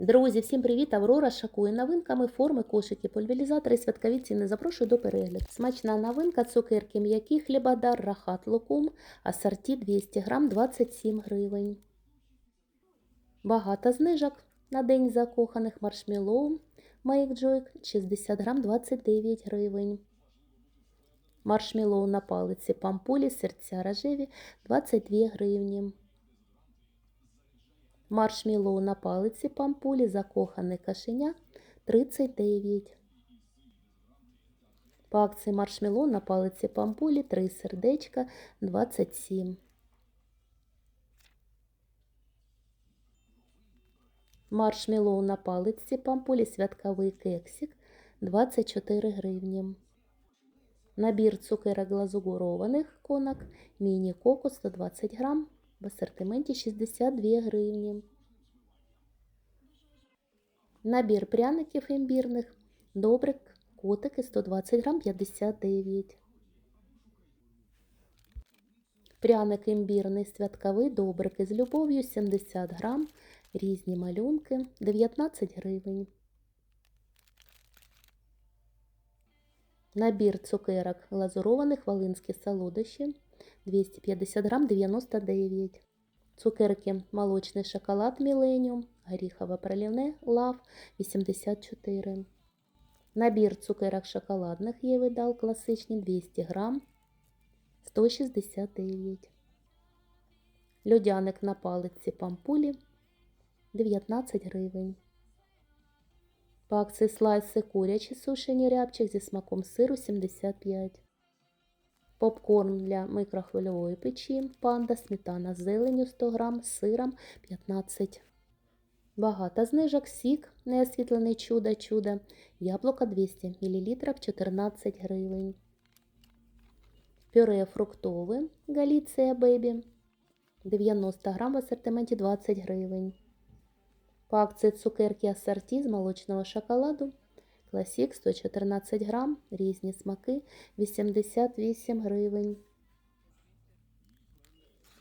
Друзі, всім привіт! Аврора шокує новинками форми, кошики, пульверізатори святкові ціни. Запрошую до перегляду. Смачна новинка, цукерки м'які, хлібодар, рахат, лукум, асорті 200 грам 27 гривень. Багато знижок на день закоханих маршмеллоу, Make Joy 60 грам 29 гривень. Маршмеллоу на палиці пампулі, серця рожеві 22 гривні. Маршмеллоу на палиці пампулі, закохане кашеня 39. По акції маршмеллоу на палиці пампулі 3 сердечка 27. Маршмеллоу на палиці пампулі святковий кексик 24 гривні. Набір цукерок глазурованих конок міні-коко 120 грам в асортименті 62 гривні. Набір пряників імбірних добрик котики 120 грам 59. Пряник імбірний святковий добрики з любов'ю 70 грам. Різні малюнки 19 гривень. Набір цукерок глазурованих волинські солодощі 250 грам 99. Цукерки молочний шоколад Міленіум, горіхове пролівне лав 84. Набір цукерок шоколадних є видал класичні 200 грам 169. Льодяник на палиці пампулі 19 гривень. По акції слайси курячі сушені рябчик зі смаком сиру 75. Попкорн для микрохвильової печі, панда, сметана з зеленю 100 грам, з сиром 15. Багато знижок, сік, неосвітлений чудо-чудо, яблуко 200 мл 14 гривень. Пюре фруктове Галіція Бебі 90 грам в асортименті 20 гривень. По цукерки асорті з молочного шоколаду Класік 114 грам, різні смаки 88 гривень.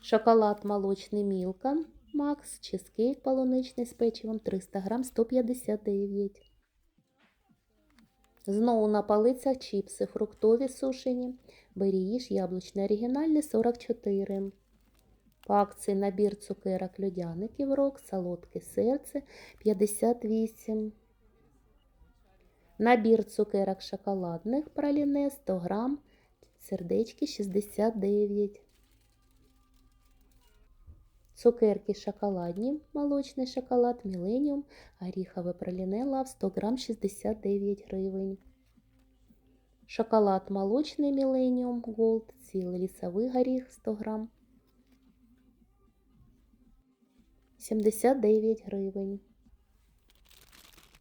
Шоколад молочний Мілка Макс, чизкейк полуничний з печивом 300 грам 159. Знову на полицях чіпси фруктові сушені. Беріїж яблучний оригінальний 44. По акції набір цукерок льодяників рок, солодке серце 58. Набір цукерок шоколадних праліне 100 грам, сердечки 69. Цукерки шоколадні, молочний шоколад Міленіум, горіхове праліне лав 100 грам 69 гривень. Шоколад молочний Міленіум Голд, цілий лісовий горіх 100 грам 79 гривень.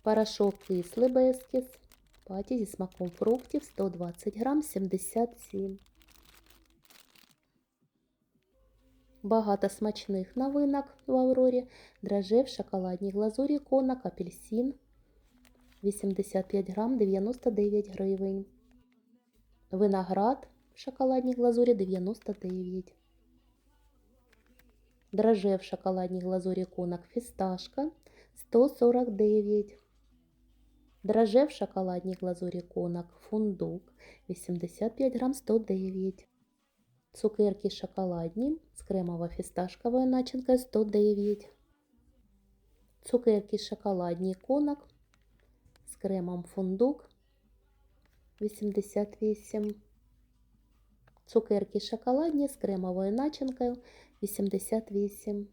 Порошок кислий Бескіс. Паті зі смаком фруктів 120 грам 77. Багато смачних новинок в Аврорі. Драже в шоколадній глазурі конок апельсин 85 грам 99 гривень. Виноград в шоколадній глазурі 99. Драже в шоколадній глазурі конок фісташка 149. Драже в шоколадній глазурі конок фундук 85 грам 109. Цукерки шоколадні з кремово-фісташковою начинкою 109. Цукерки шоколадні конок з кремом фундук 88. Цукерки шоколадні з кремовою начинкою 88.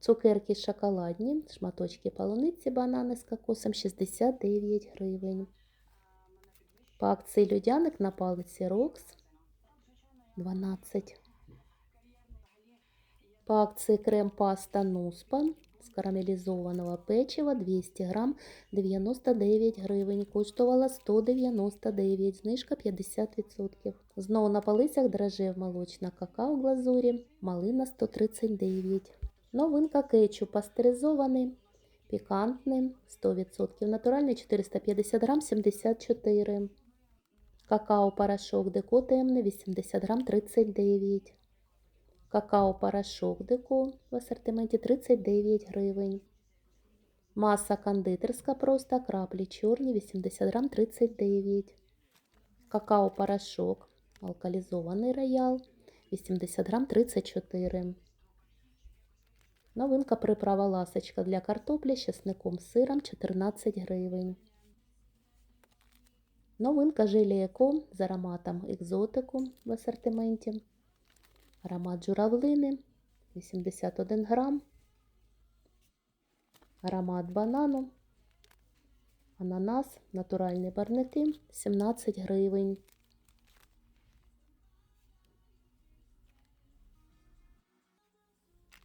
Цукерки шоколадні, шматочки полуниці, банани з кокосом 69 гривень. По акції людяник на палиці Рокс 12. По акції крем-паста Нуспа з карамелізованого печива 200 грам 99 гривень. Коштувала 199, знижка 50%. Знову на полицях дрожжев молочна какао глазурі, малина 139. Новинка кетчуп пастеризований, пікантний, 100%, натуральний 450 грам 74. Какао-порошок деко темний 80 грам 39. Какао-порошок деко в асортименті 39 гривень. Маса кондитерська просто краплі чорні 80 грам 39. Какао-порошок алкалізований роял 80 грам 34. Новинка приправа ласочка для картоплі з чесником сиром 14 гривень. Новинка желе з ароматом екзотику в асортименті. Аромат журавлини 81 грам. Аромат банану. Ананас, натуральні барники 17 гривень.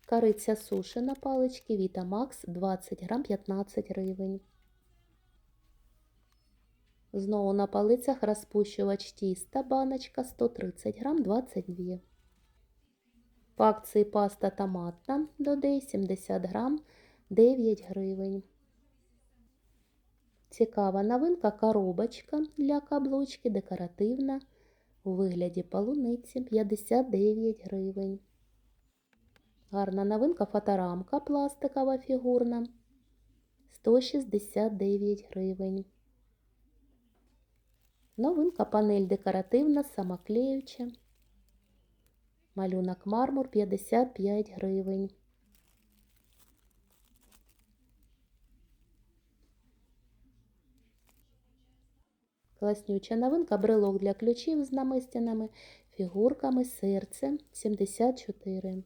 Кариця суші на палички Віта Макс 20 грам 15 гривень. Знову на полицях розпущувач тіста баночка 130 грам 22. По акції паста томатна додей 70 грам 9 гривень. Цікава новинка коробочка для каблучки декоративна у вигляді полуниці 59 гривень. Гарна новинка фоторамка пластикова фігурна 169 гривень. Новинка панель декоративна, самоклеюча. Малюнок мармур 55 гривень. Класнюча новинка брелок для ключів з намистинами, фігурками, серце 74.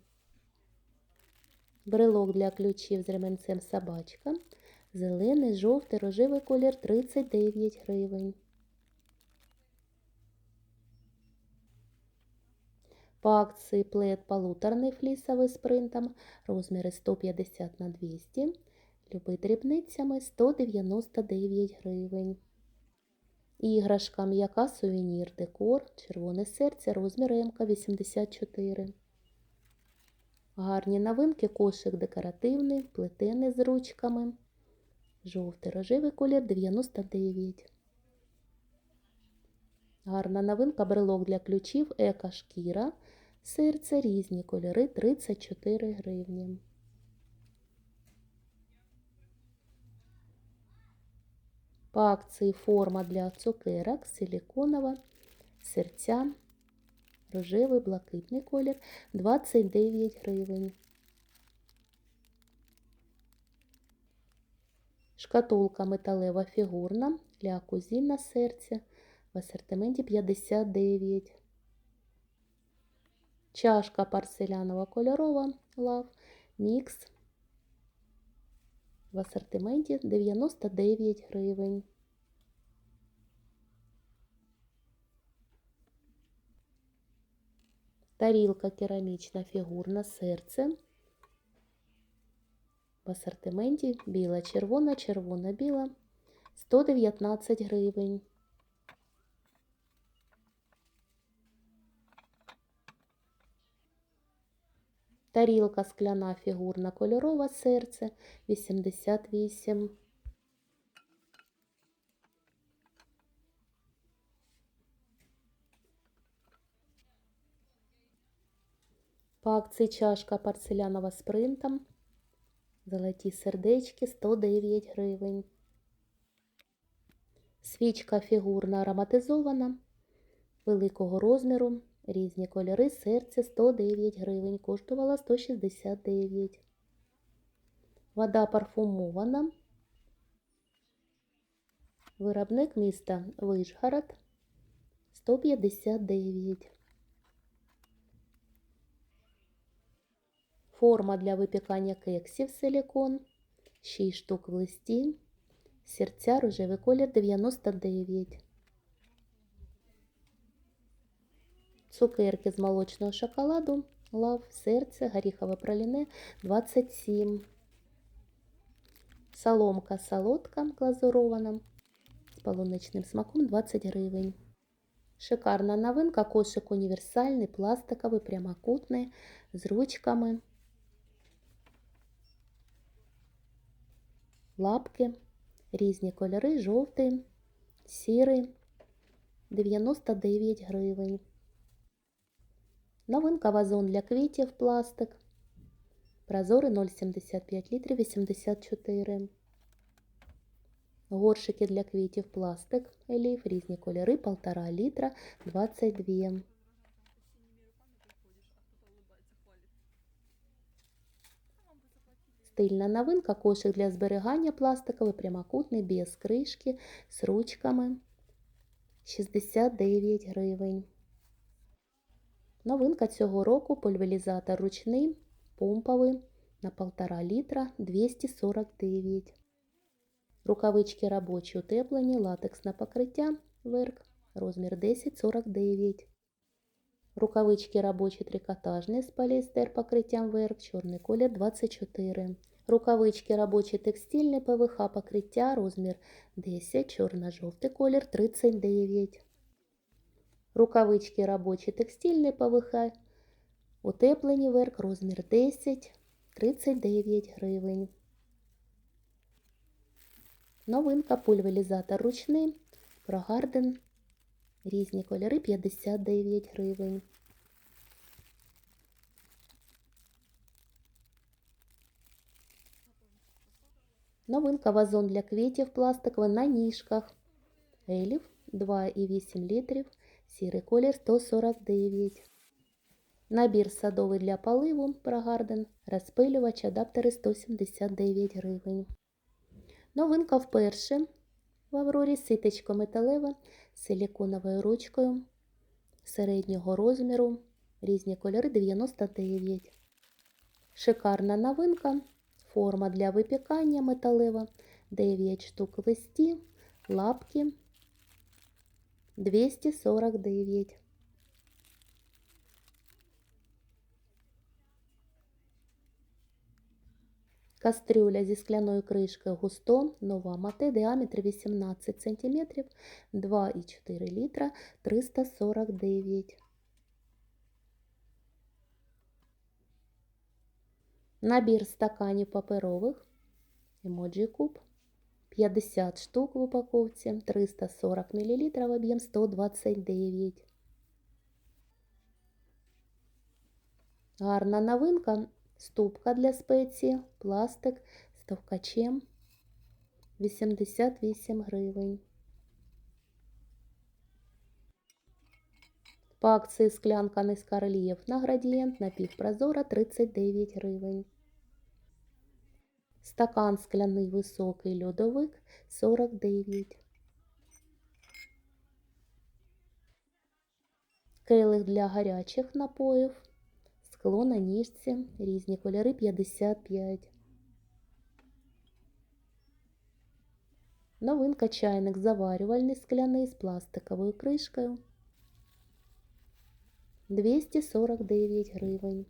Брелок для ключів з ременцем собачка. Зелений, жовтий, рожевий колір 39 гривень. По акції плед полуторний флісовий з принтом, розміри 150 на 200, любий дрібницями 199 гривень. Іграшка м'яка сувенір декор, червоне серце, розмір м 84. Гарні новинки, кошик декоративний, плетений з ручками. Жовтий рожевий колір 99. Гарна новинка брелок для ключів Ека шкіра. Серце різні кольори 34 гривні. По акції форма для цукерок силіконова, серця, рожевий, блакитний колір 29 гривень. Шкатулка металева фігурна для кузін на серце в асортименті 59. Чашка порцелянова кольорова лав мікс в асортименті 99 гривень. Тарілка керамічна фігурна серце. В асортименті біла, червона, червона, біла 119 гривень. Тарілка скляна фігурна кольорова серце 88. По акції чашка порцелянова з принтом. Золоті сердечки 109 гривень. Свічка фігурна ароматизована великого розміру. Різні кольори серце 109 гривень. Коштувала 169. Вода парфумована. Виробник міста Вишгород 159. Форма для випікання кексів силікон. 6 штук в листі. Серця рожевий колір 99. Цукерки з молочного шоколаду. Лав, серце, горіхове праліне 27. Соломка солодка глазурована з полуничним смаком 20 гривень. Шикарна новинка, кошик універсальний, пластиковий, прямокутний, з ручками. Лапки, різні кольори, жовтий, сірий, 99 гривень. Новинка вазон для квітів пластик. Прозорий 0,75 літрів 84. Горшики для квітів пластик, еліф, різні кольори, 1,5 літра, 22. Стильна новинка, кошик для зберігання пластиковий, прямокутний, без кришки, з ручками, 69 гривень. Новинка цього року пульверізатор ручний, помповий, на 1,5 літра, 249. Рукавички робочі утеплені, латексне покриття, верх, розмір 10,49. Рукавички робочі трикотажні з поліестер покриттям верх, чорний колір 24. Рукавички робочі текстильні ПВХ покриття, розмір 10, чорно-жовтий колір 39. Рукавички робочі текстильні ПВХ, утеплені верх, розмір 10, 39 гривень. Новинка пульверізатор ручний, прогарден, різні кольори 59 гривень. Новинка вазон для квітів пластиковий на ніжках. Елів 2,8 літрів, сірий колір 149. Набір садовий для поливу прогарден, розпилювач, адаптери 179 гривень. Новинка вперше в Аврорі ситечко металеве силіконовою ручкою середнього розміру, різні кольори 99. Шикарна новинка, форма для випікання металева, 9 штук листі, лапки. 249. Кастрюля зі скляною кришкою густо, нова мате, діаметр 18 см, 2,4 літра, 349. Набір стаканів паперових, емоджі куб, 50 штук в упаковці, 340 мл, об'єм 129. Гарна новинка. Ступка для спеції, пластик з товкачем 88 гривень. По акції склянка низькорельєфна градієнт напівпрозора 39 гривень. Стакан скляний високий льодовик 49. Келих для гарячих напоїв Скло на ніжці, різні кольори 55. Новинка чайник заварювальний скляний з пластиковою кришкою. 249 гривень.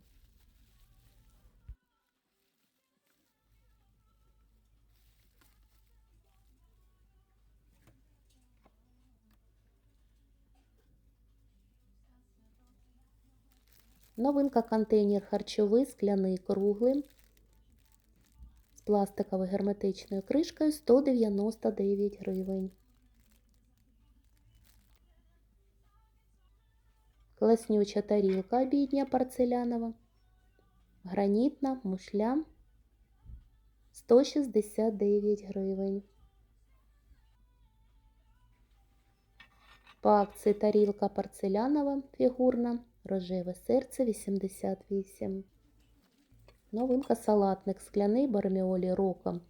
Новинка контейнер харчовий, скляний круглий з пластиковою герметичною кришкою 199 гривень. Класнюча тарілка обідня порцелянова, гранітна мушля 169 гривень. По акції тарілка порцелянова фігурна Рожеве серце 88. Новинка салатник скляний барміолі роком.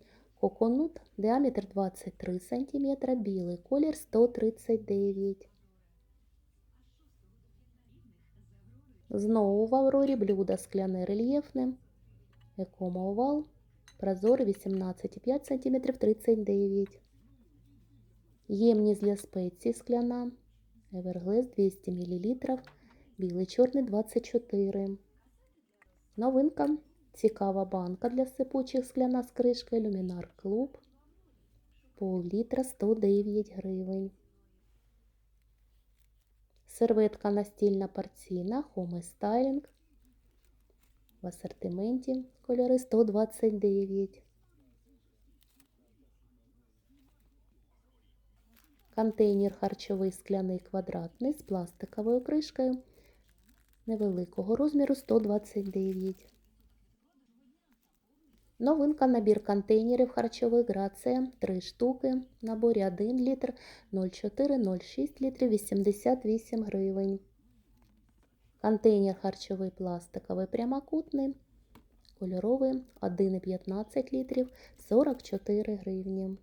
Коконут, діаметр 23 см, білий колір 139. Знову в Аврорі блюдо скляне рельєфне. Екомо овал. Прозор 18,5 см 39. Ємність для спецій скляна. Еверглес 200 мл. Білий чорний 24. Новинка. Цікава банка для сипучих скляна з кришкою Люмінар Клуб. Пол літра 109 гривень. Серветка настільна порційна Home Styling. В асортименті кольори 129. Контейнер харчовий скляний квадратний з пластиковою кришкою невеликого розміру 129. Новинка набір контейнерів харчових Грація 3 штуки. Наборі 1 літр 0,4-0,6 літрів 88 гривень. Контейнер харчовий пластиковий прямокутний. Кольоровий 1,15 літрів 44 гривні.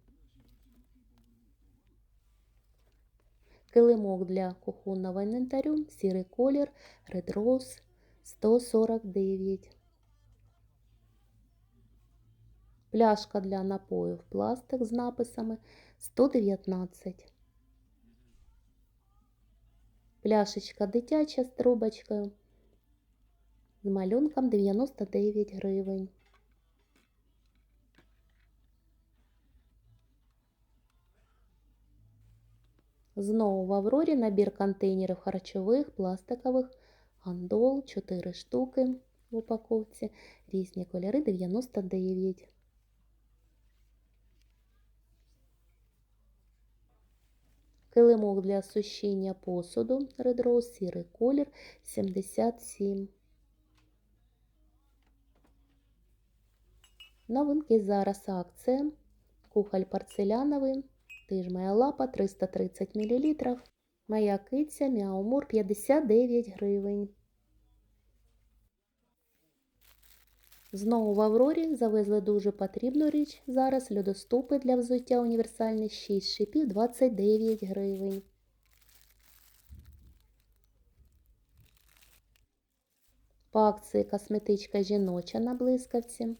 Килимок для кухонного інвентарю, сірий колір, Red Rose 149. Пляшка для напоїв пластик з написами 119. Пляшечка дитяча з трубочкою з малюнком 99 гривень. Знову в Аврорі набір контейнерів харчових, пластикових, гандол 4 штуки в упаковці, різні кольори 99. Килимок для сушіння посуду Rose, сірий колір 77. Новинки зараз акція. Кухоль порцеляновий. Ти ж моя лапа 330 мл. Моя киця Мяумур 59 гривень. Знову в Аврорі завезли дуже потрібну річ. Зараз льодоступи для взуття універсальні 6 шипів 29 гривень. По акції косметичка жіноча на блискавці.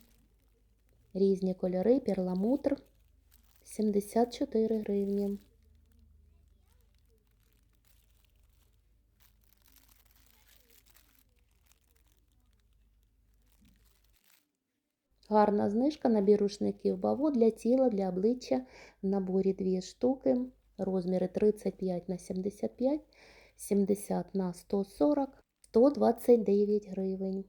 Різні кольори, перламутр 74 гривні. Гарна знижка набір рушників Баво для тіла, для обличчя. В наборі 2 штуки. Розміри 35 на 75, 70 на 140, 129 гривень.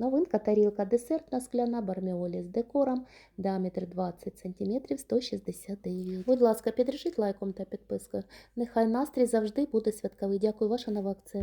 Новинка тарілка десертна скляна барміолі з декором, діаметр 20 см 169 Будь ласка, підрежіть лайком та підпискою. Нехай настрій завжди буде святковий. Дякую, ваша нова акція.